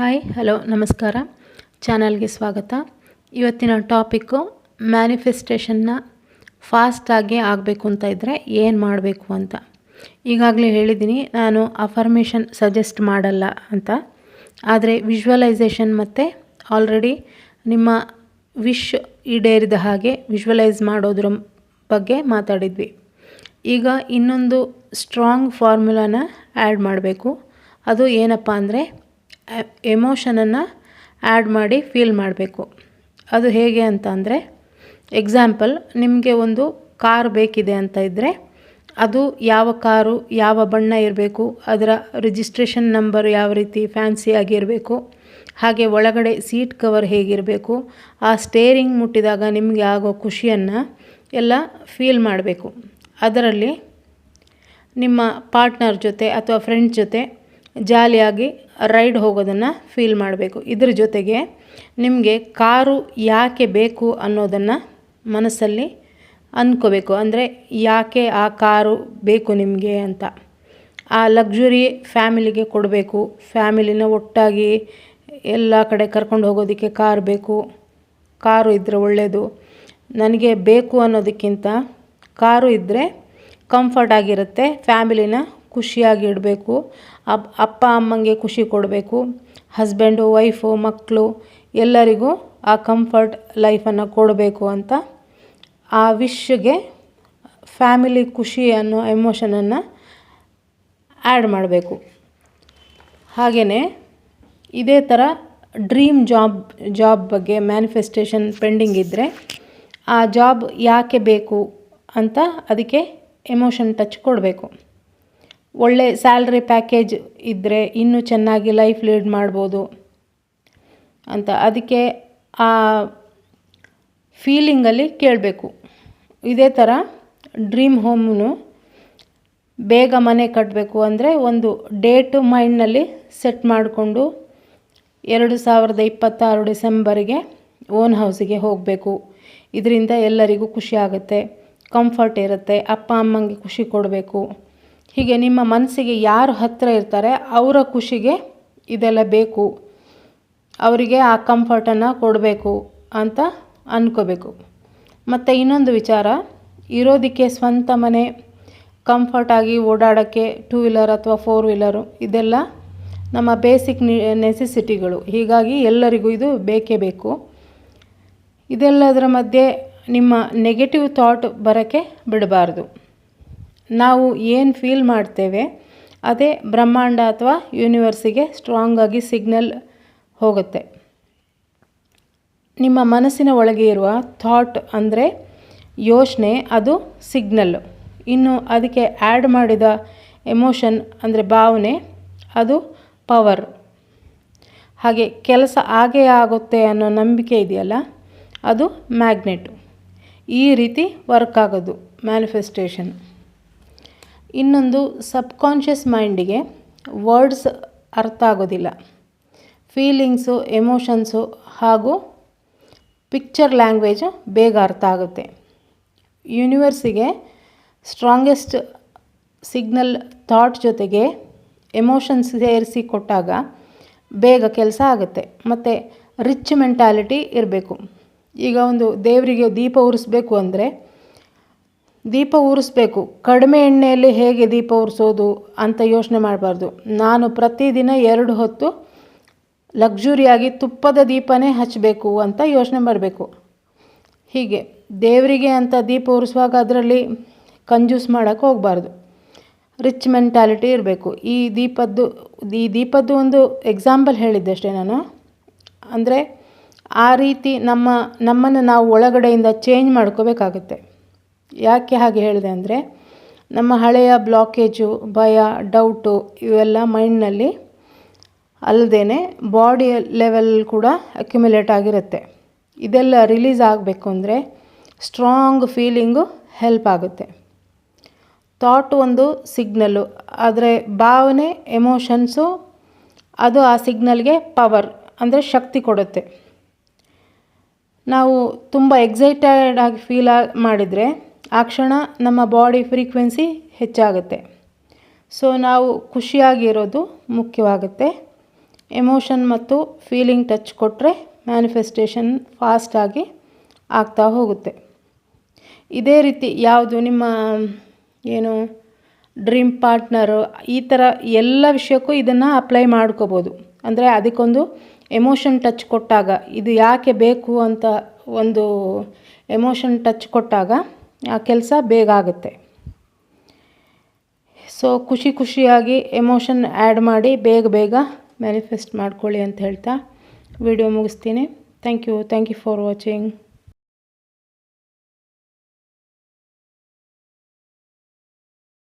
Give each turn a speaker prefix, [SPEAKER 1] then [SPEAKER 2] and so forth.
[SPEAKER 1] Hi hello ನಮಸ್ಕಾರ. ಚಾನಲ್ಗೆ ಸ್ವಾಗತ. ಇವತ್ತಿನ ಟಾಪಿಕ್ಕು ಮ್ಯಾನಿಫೆಸ್ಟೇಷನ್ನ ಫಾಸ್ಟಾಗಿ ಆಗಬೇಕು ಅಂತ ಇದ್ದರೆ ಏನು ಮಾಡಬೇಕು ಅಂತ. ಈಗಾಗಲೇ ಹೇಳಿದ್ದೀನಿ, ನಾನು ಅಫರ್ಮೇಷನ್ ಸಜೆಸ್ಟ್ ಮಾಡಲ್ಲ ಅಂತ. ಆದರೆ ವಿಶ್ವಲೈಸೇಷನ್ ಮತ್ತು ಆಲ್ರೆಡಿ ನಿಮ್ಮ ವಿಶ್ ಈಡೇರಿದ ಹಾಗೆ ವಿಶ್ವಲೈಸ್ ಮಾಡೋದ್ರ ಬಗ್ಗೆ ಮಾತಾಡಿದ್ವಿ. ಈಗ ಇನ್ನೊಂದು ಸ್ಟ್ರಾಂಗ್ ಫಾರ್ಮುಲಾನ ಆ್ಯಡ್ ಮಾಡಬೇಕು. ಅದು ಏನಪ್ಪ ಅಂದರೆ ಎಮೋಷನನ್ನು ಆ್ಯಡ್ ಮಾಡಿ ಫೀಲ್ ಮಾಡಬೇಕು. ಅದು ಹೇಗೆ ಅಂತ ಅಂದರೆ, ಎಕ್ಸಾಂಪಲ್, ನಿಮಗೆ ಒಂದು ಕಾರ್ ಬೇಕಿದೆ ಅಂತ ಇದ್ದರೆ ಅದು ಯಾವ ಕಾರು, ಯಾವ ಬಣ್ಣ ಇರಬೇಕು, ಅದರ ರಿಜಿಸ್ಟ್ರೇಷನ್ ನಂಬರ್ ಯಾವ ರೀತಿ ಫ್ಯಾನ್ಸಿಯಾಗಿ ಇರಬೇಕು, ಹಾಗೆ ಒಳಗಡೆ ಸೀಟ್ ಕವರ್ ಹೇಗಿರಬೇಕು ಆ ಸ್ಟೇರಿಂಗ್ ಮುಟ್ಟಿದಾಗ ನಿಮಗೆ ಆಗೋ ಖುಷಿಯನ್ನು ಎಲ್ಲ ಫೀಲ್ ಮಾಡಬೇಕು. ಅದರಲ್ಲಿ ನಿಮ್ಮ ಪಾರ್ಟ್ನರ್ ಜೊತೆ ಅಥವಾ ಫ್ರೆಂಡ್ಸ್ ಜೊತೆ ಜಾಲಿಯಾಗಿ ರೈಡ್ ಹೋಗೋದನ್ನು ಫೀಲ್ ಮಾಡಬೇಕು. ಇದ್ರ ಜೊತೆಗೆ ನಿಮಗೆ ಕಾರು ಯಾಕೆ ಬೇಕು ಅನ್ನೋದನ್ನು ಮನಸ್ಸಲ್ಲಿ ಅಂದ್ಕೋಬೇಕು ಅಂದರೆ ಯಾಕೆ ಆ ಕಾರು ಬೇಕು ನಿಮಗೆ ಅಂತ. ಆ ಲಕ್ಸುರಿ ಫ್ಯಾಮಿಲಿಗೆ ಕೊಡಬೇಕು. ಫ್ಯಾಮಿಲಿನ ಒಟ್ಟಾಗಿ ಎಲ್ಲ ಕಡೆ ಕರ್ಕೊಂಡು ಹೋಗೋದಕ್ಕೆ ಕಾರ್ ಬೇಕು. ಕಾರು ಇದ್ದರೆ ಒಳ್ಳೆಯದು ನನಗೆ ಬೇಕು ಅನ್ನೋದಕ್ಕಿಂತ ಕಾರು ಇದ್ದರೆ ಕಂಫರ್ಟ್ ಆಗಿರುತ್ತೆ. ಫ್ಯಾಮಿಲಿನ ಖುಷಿಯಾಗಿ ಇಡಬೇಕು ಅಪ್, ಅಪ್ಪ ಅಮ್ಮಂಗೆ ಖುಷಿ ಕೊಡಬೇಕು. ಹಸ್ಬೆಂಡು, ವೈಫು ಮಕ್ಕಳು ಎಲ್ಲರಿಗೂ ಆ ಕಂಫರ್ಟ್ ಲೈಫನ್ನು ಕೊಡಬೇಕು ಅಂತ ಆ ವಿಶ್ಗೆ ಫ್ಯಾಮಿಲಿ ಖುಷಿ ಅನ್ನೋ ಎಮೋಷನನ್ನು ಆ್ಯಡ್ ಮಾಡಬೇಕು. ಹಾಗೆಯೇ ಇದೇ ಥರ ಡ್ರೀಮ್ ಜಾಬ್ ಜಾಬ್ ಬಗ್ಗೆ ಮ್ಯಾನಿಫೆಸ್ಟೇಷನ್ ಪೆಂಡಿಂಗ್ ಇದ್ದರೆ ಆ ಜಾಬ್ ಯಾಕೆ ಬೇಕು ಅಂತ ಅದಕ್ಕೆ ಎಮೋಷನ್ ಟಚ್ ಕೊಡಬೇಕು. ಒಳ್ಳೆ ಸ್ಯಾಲ್ರಿ ಪ್ಯಾಕೇಜ್ ಇದ್ದರೆ ಇನ್ನೂ ಚೆನ್ನಾಗಿ ಲೈಫ್ ಲೀಡ್ ಮಾಡ್ಬೋದು ಅಂತ. ಅದಕ್ಕೆ ಆ ಫೀಲಿಂಗಲ್ಲಿ ಕೇಳಬೇಕು. ಇದೇ ಥರ ಡ್ರೀಮ್ ಹೋಮನ್ನು ಬೇಗ ಮನೆ ಕಟ್ಟಬೇಕು ಅಂದರೆ ಒಂದು ಡೇಟು ಮೈಂಡ್ನಲ್ಲಿ ಸೆಟ್ ಮಾಡಿಕೊಂಡು ಎರಡು ಸಾವಿರದ ಇಪ್ಪತ್ತಾರು ಡಿಸೆಂಬರಿಗೆ ಓನ್ ಹೌಸಿಗೆ ಹೋಗಬೇಕು. ಇದರಿಂದ ಎಲ್ಲರಿಗೂ ಖುಷಿ ಆಗುತ್ತೆ ಕಂಫರ್ಟ್ ಇರುತ್ತೆ, ಅಪ್ಪ, ಅಮ್ಮಂಗೆ ಖುಷಿ ಕೊಡಬೇಕು. ಹೀಗೆ ನಿಮ್ಮ ಮನಸ್ಸಿಗೆ ಯಾರು ಹತ್ತಿರ ಇರ್ತಾರೆ, ಅವರ ಖುಷಿಗೆ ಇದೆಲ್ಲ ಬೇಕು. ಅವರಿಗೆ ಆ ಕಂಫರ್ಟನ್ನು ಕೊಡಬೇಕು ಅಂತ ಅಂದ್ಕೋಬೇಕು ಮತ್ತು ಇನ್ನೊಂದು ವಿಚಾರ, ಇರೋದಕ್ಕೆ ಸ್ವಂತ ಮನೆ ಕಂಫರ್ಟಾಗಿ ಓಡಾಡೋಕ್ಕೆ ಟೂ ವೀಲರ್ ಅಥವಾ ಫೋರ್ ವೀಲರು ಇದೆಲ್ಲ ನಮ್ಮ ಬೇಸಿಕ್ ನೆಸೆಸಿಟಿಗಳು ಹೀಗಾಗಿ ಎಲ್ಲರಿಗೂ ಇದು ಬೇಕೇ ಬೇಕು. ಇದೆಲ್ಲದರ ಮಧ್ಯೆ ನಿಮ್ಮ ನೆಗೆಟಿವ್ ಥಾಟ್ ಬರೋಕ್ಕೆ ಬಿಡಬಾರ್ದು. ನಾವು ಏನು ಫೀಲ್ ಮಾಡ್ತೇವೆ, ಅದೇ ಬ್ರಹ್ಮಾಂಡ ಅಥವಾ ಯೂನಿವರ್ಸಿಗೆ ಸ್ಟ್ರಾಂಗಾಗಿ ಸಿಗ್ನಲ್ ಹೋಗುತ್ತೆ. ನಿಮ್ಮ ಮನಸ್ಸಿನ ಒಳಗೆ ಇರುವ ಥಾಟ್ ಅಂದರೆ ಯೋಚನೆ, ಅದು ಸಿಗ್ನಲ್ಲು ಇನ್ನು ಅದಕ್ಕೆ ಆ್ಯಡ್ ಮಾಡಿದ ಎಮೋಷನ್ ಅಂದರೆ ಭಾವನೆ, ಅದು ಪವರ್ ಹಾಗೆ ಕೆಲಸ ಆಗೇ ಆಗುತ್ತೆ ಅನ್ನೋ ನಂಬಿಕೆ ಇದೆಯಲ್ಲ, ಅದು ಮ್ಯಾಗ್ನೆಟು ಈ ರೀತಿ ವರ್ಕ್ ಆಗೋದು ಮ್ಯಾನಿಫೆಸ್ಟೇಷನ್ ಇನ್ನೊಂದು ಸಬ್ಕಾನ್ಷಿಯಸ್ ಮೈಂಡಿಗೆ ವರ್ಡ್ಸ್ ಅರ್ಥ ಆಗೋದಿಲ್ಲ. ಫೀಲಿಂಗ್ಸು, ಎಮೋಷನ್ಸು ಹಾಗೂ ಪಿಕ್ಚರ್ ಲ್ಯಾಂಗ್ವೇಜು ಬೇಗ ಅರ್ಥ ಆಗುತ್ತೆ. ಯೂನಿವರ್ಸಿಗೆ ಸ್ಟ್ರಾಂಗೆಸ್ಟ್ ಸಿಗ್ನಲ್ ಥಾಟ್ ಜೊತೆಗೆ ಎಮೋಷನ್ಸ್ ಸೇರಿಸಿ ಕೊಟ್ಟಾಗ ಬೇಗ ಕೆಲಸ ಆಗುತ್ತೆ. ಮತ್ತು ರಿಚ್ ಮೆಂಟ್ಯಾಲಿಟಿ ಇರಬೇಕು. ಈಗ ಒಂದು ದೇವರಿಗೆ ದೀಪ ಉರಿಸ್ಬೇಕು ಅಂದರೆ ದೀಪ ಉರಿಸ್ಬೇಕು ಕಡಿಮೆ ಎಣ್ಣೆಯಲ್ಲಿ ಹೇಗೆ ದೀಪ ಉರಿಸೋದು ಅಂತ ಯೋಚನೆ ಮಾಡಬಾರ್ದು. ನಾನು ಪ್ರತಿದಿನ ಎರಡು ಹೊತ್ತು ಲಕ್ಸುರಿಯಾಗಿ ತುಪ್ಪದ ದೀಪನೇ ಹಚ್ಚಬೇಕು ಅಂತ ಯೋಚನೆ ಮಾಡಬೇಕು. ಹೀಗೆ ದೇವರಿಗೆ ಅಂತ ದೀಪ ಉರಿಸುವಾಗ ಅದರಲ್ಲಿ ಕಂಜೂಸ್ ಮಾಡೋಕ್ಕೆ ಹೋಗಬಾರ್ದು. ರಿಚ್ ಮೆಂಟಾಲಿಟಿ ಇರಬೇಕು. ಈ ದೀಪದ್ದು ಈ ದೀಪದ್ದು ಒಂದು ಎಕ್ಸಾಂಪಲ್ ಹೇಳಿದ್ದೆ ಅಷ್ಟೇ ನಾನು. ಅಂದರೆ ಆ ರೀತಿ ನಮ್ಮ, ನಮ್ಮನ್ನು ನಾವು ಒಳಗಡೆಯಿಂದ ಚೇಂಜ್ ಮಾಡ್ಕೋಬೇಕಾಗುತ್ತೆ. ಯಾಕೆ ಹಾಗೆ ಹೇಳಿದೆ ಅಂದರೆ ನಮ್ಮ ಹಳೆಯ ಬ್ಲಾಕೇಜು ಭಯ ಡೌಟು ಇವೆಲ್ಲ ಮೈಂಡ್ನಲ್ಲಿ ಅಲ್ಲದೇ ಬಾಡಿ ಲೆವೆಲ್ ಕೂಡ ಅಕ್ಯುಮುಲೇಟ್ ಆಗಿರುತ್ತೆ. ಇದೆಲ್ಲ ರಿಲೀಸ್ ಆಗಬೇಕು ಅಂದರೆ ಸ್ಟ್ರಾಂಗ್ ಫೀಲಿಂಗು ಹೆಲ್ಪ್ ಆಗುತ್ತೆ. ಥಾಟ್ ಒಂದು ಸಿಗ್ನಲ್ಲು ಆದರೆ ಭಾವನೆ ಎಮೋಷನ್ಸು ಅದು ಆ ಸಿಗ್ನಲ್ಗೆ ಪವರ್ ಅಂದರೆ ಶಕ್ತಿ ಕೊಡುತ್ತೆ. ನಾವು ತುಂಬ ಎಕ್ಸೈಟೆಡ್ ಆಗಿ ಫೀಲ್ ಮಾಡಿದರೆ ಆ ಕ್ಷಣ ನಮ್ಮ ಬಾಡಿ ಫ್ರೀಕ್ವೆನ್ಸಿ ಹೆಚ್ಚಾಗುತ್ತೆ. ಸೊ ನಾವು ಖುಷಿಯಾಗಿರೋದು ಮುಖ್ಯವಾಗುತ್ತೆ. ಎಮೋಷನ್ ಮತ್ತು ಫೀಲಿಂಗ್ ಟಚ್ ಕೊಟ್ಟರೆ ಮ್ಯಾನಿಫೆಸ್ಟೇಷನ್ ಫಾಸ್ಟಾಗಿ ಆಗ್ತಾ ಹೋಗುತ್ತೆ. ಇದೇ ರೀತಿ ಯಾವುದು ನಿಮ್ಮ, ಏನು ಡ್ರೀಮ್ ಪಾರ್ಟ್ನರು ಈ ಥರ ಎಲ್ಲ ವಿಷಯಕ್ಕೂ ಇದನ್ನು ಅಪ್ಲೈ ಮಾಡ್ಕೋಬೋದು. ಅಂದರೆ ಅದಕ್ಕೊಂದು ಎಮೋಷನ್ ಟಚ್ ಕೊಟ್ಟಾಗ ಇದು ಯಾಕೆ ಬೇಕು ಅಂತ ಒಂದು ಎಮೋಷನ್ ಟಚ್ ಕೊಟ್ಟಾಗ ಆ ಕೆಲಸ ಬೇಗ ಆಗುತ್ತೆ. ಸೊ ಖುಷಿ ಖುಷಿಯಾಗಿ ಎಮೋಷನ್ ಆ್ಯಡ್ ಮಾಡಿ ಬೇಗ ಬೇಗ ಮ್ಯಾನಿಫೆಸ್ಟ್ ಮಾಡ್ಕೊಳ್ಳಿ ಅಂತ ಹೇಳ್ತಾ ವಿಡಿಯೋ ಮುಗಿಸ್ತೀನಿ. Thank you thank you for watching